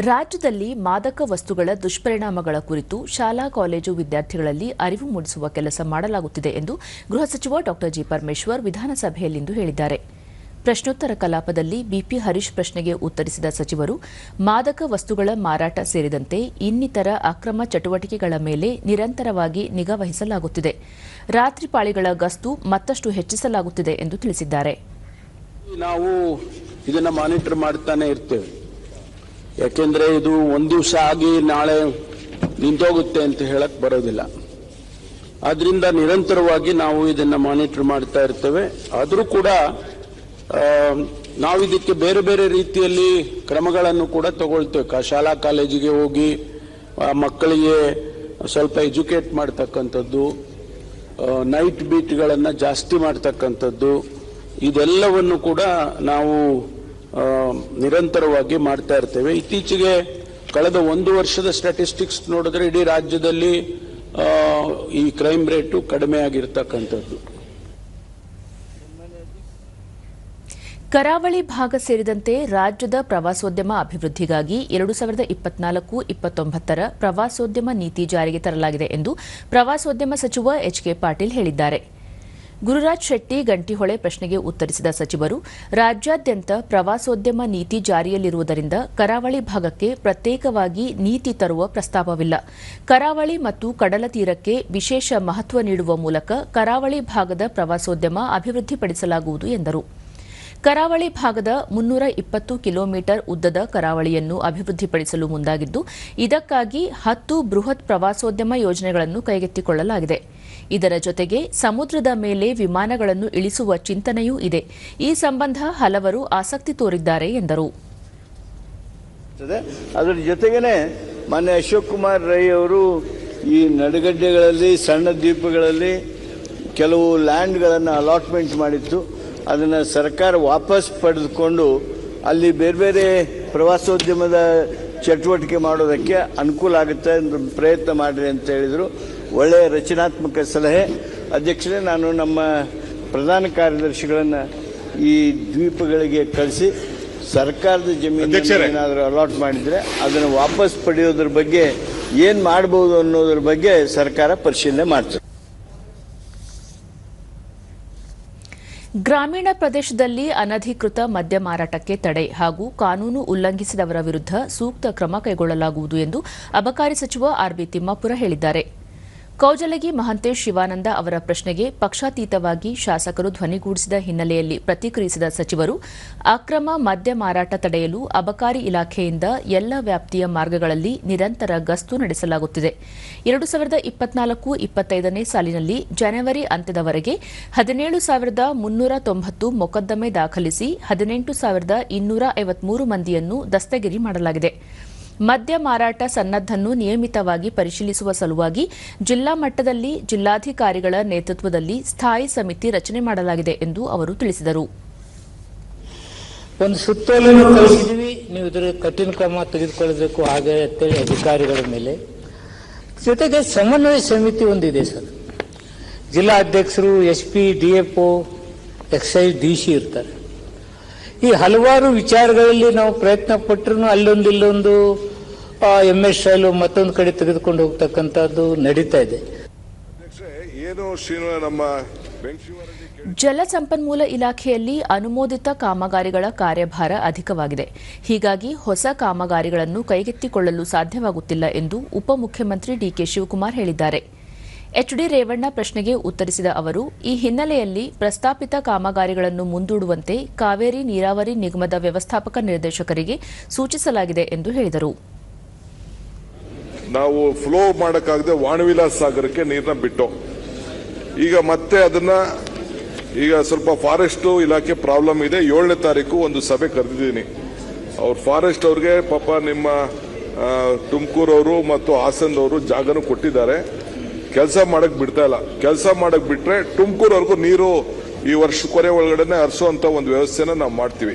ರಾಜ್ಯದಲ್ಲಿ ಮಾದಕ ವಸ್ತುಗಳ ದುಷ್ಪರಿಣಾಮಗಳ ಕುರಿತು ಶಾಲಾ, ಕಾಲೇಜು ವಿದ್ಯಾರ್ಥಿಗಳಲ್ಲಿ ಅರಿವು ಮೂಡಿಸುವ ಕೆಲಸ ಮಾಡಲಾಗುತ್ತಿದೆ ಎಂದು ಗೃಹ ಸಚಿವ ಡಾ. ಜಿ. ಪರಮೇಶ್ವರ್ ವಿಧಾನಸಭೆಯಲ್ಲಿಂದು ಹೇಳಿದ್ದಾರೆ. ಪ್ರಶ್ನೋತ್ತರ ಕಲಾಪದಲ್ಲಿ ಬಿಪಿ ಹರೀಶ್ ಪ್ರಶ್ನೆಗೆ ಉತ್ತರಿಸಿದ ಸಚಿವರು, ಮಾದಕ ವಸ್ತುಗಳ ಮಾರಾಟ ಸೇರಿದಂತೆ ಇನ್ನಿತರ ಅಕ್ರಮ ಚಟುವಟಿಕೆಗಳ ಮೇಲೆ ನಿರಂತರವಾಗಿ ನಿಗಾವಹಿಸಲಾಗುತ್ತಿದೆ ರಾತ್ರಿಪಾಳಿಗಳ ರಾತ್ರಿ ಪಾಳಿಗಳ ಗಸ್ತು ಮತ್ತಷ್ಟು ಹೆಚ್ಚಿಸಲಾಗುತ್ತಿದೆ ಎಂದು ತಿಳಿಸಿದ್ದಾರೆ. ನಾವು ಇದನ್ನ ಮಾನಿಟರ್ ಮಾಡುತ್ತಾನೆ ಇರ್ತೇವೆ. ಯಾಕೆಂದ್ರೆ ಇದು ಒಂದು ದಿವಸ ಆಗಿ ನಾಳೆ ನಿಂತೋಗುತ್ತೆ ಅಂತ ಹೇಳಕ್ ಬರೋದಿಲ್ಲ. ಆದ್ರಿಂದ ನಿರಂತರವಾಗಿ ನಾವು ಇದನ್ನ ಮಾನಿಟರ್ ಮಾಡ್ತಾ ಇರ್ತೇವೆ. ಆದರೂ ಕೂಡ ನಾವು ಇದಕ್ಕೆ ಬೇರೆ ಬೇರೆ ರೀತಿಯಲ್ಲಿ ಕ್ರಮಗಳನ್ನು ಕೂಡ ತಗೊಳ್ತೇವೆ. ಶಾಲಾ ಕಾಲೇಜಿಗೆ ಹೋಗಿ ಮಕ್ಕಳಿಗೆ ಸ್ವಲ್ಪ ಎಜುಕೇಟ್ ಮಾಡ್ತಕ್ಕಂಥದ್ದು ನೈಟ್ ಬೀಟ್ಗಳನ್ನು ಜಾಸ್ತಿ ಮಾಡ್ತಕ್ಕಂಥದ್ದು, ಇದೆಲ್ಲವನ್ನು ಕೂಡ ನಾವು ನಿರಂತರವಾಗಿ ಮಾಡ್ತಾ ಇರ್ತೇವೆ. ಇತ್ತೀಚೆಗೆ ಕಳೆದ ಒಂದು ವರ್ಷದ ಸ್ಟ್ಯಾಟಿಸ್ಟಿಕ್ಸ್ ನೋಡಿದ್ರೆ ಇಡೀ ರಾಜ್ಯದಲ್ಲಿ ಈ ಕ್ರೈಮ್ ರೇಟು ಕಡಿಮೆ ಆಗಿರ್ತಕ್ಕಂಥದ್ದು. ಕರಾವಳಿ ಭಾಗ ಸೇರಿದಂತೆ ರಾಜ್ಯದ ಪ್ರವಾಸೋದ್ಯಮ ಅಭಿವೃದ್ಧಿಗಾಗಿ ಎರಡು ಸಾವಿರದ ಇಪ್ಪತ್ನಾಲ್ಕು, ಇಪ್ಪತ್ತೊಂಬತ್ತರ ಪ್ರವಾಸೋದ್ಯಮ ನೀತಿ ಜಾರಿಗೆ ತರಲಾಗಿದೆ ಎಂದು ಪ್ರವಾಸೋದ್ಯಮ ಸಚಿವ ಎಚ್ ಕೆ ಪಾಟೀಲ್ ಹೇಳಿದ್ದಾರೆ. ಗುರುರಾಜ್ ಶೆಟ್ಟಿ ಗಂಟಿಹೊಳೆ ಪ್ರಶ್ನೆಗೆ ಉತ್ತರಿಸಿದ ಸಚಿವರು, ರಾಜ್ಯಾದ್ಯಂತ ಪ್ರವಾಸೋದ್ಯಮ ನೀತಿ ಜಾರಿಯಲ್ಲಿರುವುದರಿಂದ ಕರಾವಳಿ ಭಾಗಕ್ಕೆ ಪ್ರತ್ಯೇಕವಾಗಿ ನೀತಿ ತರುವ ಪ್ರಸ್ತಾಪವಿಲ್ಲ. ಕರಾವಳಿ ಮತ್ತು ಕಡಲ ತೀರಕ್ಕೆ ವಿಶೇಷ ಮಹತ್ವ ನೀಡುವ ಮೂಲಕ ಕರಾವಳಿ ಭಾಗದ ಪ್ರವಾಸೋದ್ಯಮ ಅಭಿವೃದ್ಧಿಪಡಿಸಲಾಗುವುದು ಎಂದರು. ಕರಾವಳಿ ಭಾಗದ ಮುನ್ನೂರ ಇಪ್ಪತ್ತು ಕಿಲೋಮೀಟರ್ ಉದ್ದದ ಕರಾವಳಿಯನ್ನು ಅಭಿವೃದ್ಧಿಪಡಿಸಲು ಮುಂದಾಗಿದ್ದು, ಇದಕ್ಕಾಗಿ ಹತ್ತು ಬೃಹತ್ ಪ್ರವಾಸೋದ್ಯಮ ಯೋಜನೆಗಳನ್ನು ಕೈಗೆತ್ತಿಕೊಳ್ಳಲಾಗಿದೆ. ಇದರ ಜೊತೆಗೆ ಸಮುದ್ರದ ಮೇಲೆ ವಿಮಾನಗಳನ್ನು ಇಳಿಸುವ ಚಿಂತನೆಯೂ ಇದೆ. ಈ ಸಂಬಂಧ ಹಲವರು ಆಸಕ್ತಿ ತೋರಿದ್ದಾರೆ ಎಂದರು. ಅದರ ಜೊತೆಗೇನೆ ಮಾನ್ಯ ಅಶೋಕ್ ಕುಮಾರ್ ರೈ ಅವರು ಈ ನಡುಗಡ್ಡೆಗಳಲ್ಲಿ ಸಣ್ಣ ದ್ವೀಪಗಳಲ್ಲಿ ಕೆಲವು ಲ್ಯಾಂಡ್ಗಳನ್ನು ಅಲಾಟ್ಮೆಂಟ್ ಮಾಡಿತ್ತು. ಅದನ್ನು ಸರ್ಕಾರ ವಾಪಸ್ ಪಡೆದುಕೊಂಡು ಅಲ್ಲಿ ಬೇರೆ ಬೇರೆ ಪ್ರವಾಸೋದ್ಯಮದ ಚಟುವಟಿಕೆ ಮಾಡೋದಕ್ಕೆ ಅನುಕೂಲ ಆಗುತ್ತೆ ಪ್ರಯತ್ನ ಮಾಡಿರಿ ಅಂತ ಹೇಳಿದರು. ಒಳ್ಳೆಯ ರಚನಾತ್ಮಕ ಸಲಹೆ. ಅಧ್ಯಕ್ಷರೇ ನಾನು ನಮ್ಮ ಪ್ರಧಾನ ಕಾರ್ಯದರ್ಶಿಗಳನ್ನು ಈ ದ್ವೀಪಗಳಿಗೆ ಕಳಿಸಿ ಸರ್ಕಾರದ ಜಮೀನು ಏನಾದರೂ ಅಲಾಟ್ ಮಾಡಿದರೆ ಅದನ್ನು ವಾಪಸ್ ಪಡೆಯೋದ್ರ ಬಗ್ಗೆ ಏನು ಮಾಡಬಹುದು ಅನ್ನೋದ್ರ ಬಗ್ಗೆ ಸರ್ಕಾರ ಪರಿಶೀಲನೆ ಮಾಡ್ತದೆ. ಗ್ರಾಮೀಣ ಪ್ರದೇಶದಲ್ಲಿ ಅನಧಿಕೃತ ಮದ್ಯ ಮಾರಾಟಕ್ಕೆ ತಡೆ ಹಾಗೂ ಕಾನೂನು ಉಲ್ಲಂಘಿಸಿದವರ ವಿರುದ್ಧ ಸೂಕ್ತ ಕ್ರಮ ಕೈಗೊಳ್ಳಲಾಗುವುದು ಎಂದು ಅಬಕಾರಿ ಸಚಿವ ಆರ್ಬಿ ತಿಮ್ಮಾಪುರ ಹೇಳಿದ್ದಾರೆ. ಕೌಜಲಗಿ ಮಹಂತೇಶ್ ಶಿವಾನಂದ ಅವರ ಪ್ರಶ್ನೆಗೆ ಪಕ್ಷಾತೀತವಾಗಿ ಶಾಸಕರು ಧ್ವನಿಗೂಡಿಸಿದ ಹಿನ್ನೆಲೆಯಲ್ಲಿ ಪ್ರತಿಕ್ರಿಯಿಸಿದ ಸಚಿವರು, ಅಕ್ರಮ ಮದ್ಯ ಮಾರಾಟ ತಡೆಯಲು ಅಬಕಾರಿ ಇಲಾಖೆಯಿಂದ ಎಲ್ಲ ವ್ಯಾಪ್ತಿಯ ಮಾರ್ಗಗಳಲ್ಲಿ ನಿರಂತರ ಗಸ್ತು ನಡೆಸಲಾಗುತ್ತಿದೆ. ಎರಡು ಸಾವಿರದ ಇಪ್ಪತ್ನಾಲ್ಕು ಇಪ್ಪತ್ತೈದನೇ ಸಾಲಿನಲ್ಲಿ ಜನವರಿ ಅಂತ್ಯದವರೆಗೆ ಹದಿನೇಳು ಸಾವಿರದ ಮುನ್ನೂರ ತೊಂಬತ್ತು ಮೊಕದ್ದಮೆ ದಾಖಲಿಸಿ ಹದಿನೆಂಟು ಸಾವಿರದ ಇನ್ನೂರ ಐವತ್ಮೂರು ಮಂದಿಯನ್ನು ದಸ್ತಗಿರಿ ಮಾಡಲಾಗಿದೆ. ಮದ್ಯ ಮಾರಾಟ ಸನ್ನದ್ದನ್ನು ನಿಯಮಿತವಾಗಿ ಪರಿಶೀಲಿಸುವ ಸಲುವಾಗಿ ಜಿಲ್ಲಾ ಮಟ್ಟದಲ್ಲಿ ಜಿಲ್ಲಾಧಿಕಾರಿಗಳ ನೇತೃತ್ವದಲ್ಲಿ ಸ್ಥಾಯಿ ಸಮಿತಿ ರಚನೆ ಮಾಡಲಾಗಿದೆ ಎಂದು ಅವರು ತಿಳಿಸಿದರು. ಒಂದು ಸುತ್ತೋಲೆಯನ್ನು ಕಳಿಸಿದ್ವಿ ನೀವು ಇದರ ಕಠಿಣ ಕ್ರಮ ತೆಗೆದುಕೊಳ್ಳಬೇಕು. ಹಾಗೆ ಅಧಿಕಾರಿಗಳ ಮೇಲೆ ಜೊತೆಗೆ ಸಮನ್ವಯ ಸಮಿತಿ ಒಂದಿದೆ ಸರ್. ಜಿಲ್ಲಾ ಅಧ್ಯಕ್ಷರು, S P, D F excise D C ಇರ್ತಾರೆ. ಈ ಹಲವಾರು ವಿಚಾರಗಳಲ್ಲಿ ನಾವು ಪ್ರಯತ್ನ ಪಟ್ಟರೂ ಅಲ್ಲೊಂದು ಇಲ್ಲೊಂದು ಎಂ ಎಸ್ ಶೈಲು ಮತ್ತೊಂದು ಕಡೆ ತೆಗೆದುಕೊಂಡು ಹೋಗ್ತಕ್ಕಂಥದ್ದು ನಡೀತಾ ಇದೆ. ಅಧ್ಯಕ್ಷರೇ, ಏನು ಶ್ರೀನು ನಮ್ಮ ಬೆಂಗಳೂರಲ್ಲಿ ಜಲಸಂಪನ್ಮೂಲ ಇಲಾಖೆಯಲ್ಲಿ ಅನುಮೋದಿತ ಕಾಮಗಾರಿಗಳ ಕಾರ್ಯಭಾರ ಅಧಿಕವಾಗಿದೆ. ಹೀಗಾಗಿ ಹೊಸ ಕಾಮಗಾರಿಗಳನ್ನು ಕೈಗೆತ್ತಿಕೊಳ್ಳಲು ಸಾಧ್ಯವಾಗುತ್ತಿಲ್ಲ ಎಂದು ಉಪಮುಖ್ಯಮಂತ್ರಿ ಡಿಕೆ ಶಿವಕುಮಾರ್ ಹೇಳಿದ್ದಾರೆ. ಎಚ್ಡಿ ರೇವಣ್ಣ ಪ್ರಶ್ನೆಗೆ ಉತ್ತರಿಸಿದ ಅವರು, ಈ ಹಿನ್ನೆಲೆಯಲ್ಲಿ ಪ್ರಸ್ತಾಪಿತ ಕಾಮಗಾರಿಗಳನ್ನು ಮುಂದೂಡುವಂತೆ ಕಾವೇರಿ ನೀರಾವರಿ ನಿಗಮದ ವ್ಯವಸ್ಥಾಪಕ ನಿರ್ದೇಶಕರಿಗೆ ಸೂಚಿಸಲಾಗಿದೆ ಎಂದು ಹೇಳಿದರು. ನಾವು ಫ್ಲೋ ಮಾಡಕ್ಕಾಗದೆ ವಾಣವಿಲಾಸ ಸಾಗರಕ್ಕೆ ನೀರನ್ನ ಬಿಟ್ಟು, ಈಗ ಮತ್ತೆ ಅದನ್ನ, ಈಗ ಸ್ವಲ್ಪ ಫಾರೆಸ್ಟ್ ಇಲಾಖೆ ಪ್ರಾಬ್ಲಮ್ ಇದೆ. ಏಳನೇ ತಾರೀಕು ಒಂದು ಸಭೆ ಕರೆದಿದ್ದೀನಿ. ಅವ್ರು ಫಾರೆಸ್ಟ್ ಅವ್ರಿಗೆ ಪಾಪ ನಿಮ್ಮ ತುಮಕೂರವರು ಮತ್ತು ಹಾಸನದವರು ಜಾಗನೂ ಕೊಟ್ಟಿದ್ದಾರೆ. ಕೆಲಸ ಮಾಡಕ್ ಬಿಡ್ತಾ ಇಲ್ಲ. ಕೆಲಸ ಮಾಡಕ್ ಬಿಟ್ರೆ ತುಮಕೂರವರೆಗೂ ನೀರು ಈ ವರ್ಷ ಕೊರೆ ಒಳಗಡೆನೆ ಹರಿಸುವಂತ ಒಂದು ವ್ಯವಸ್ಥೆನ ನಾವು ಮಾಡ್ತೀವಿ.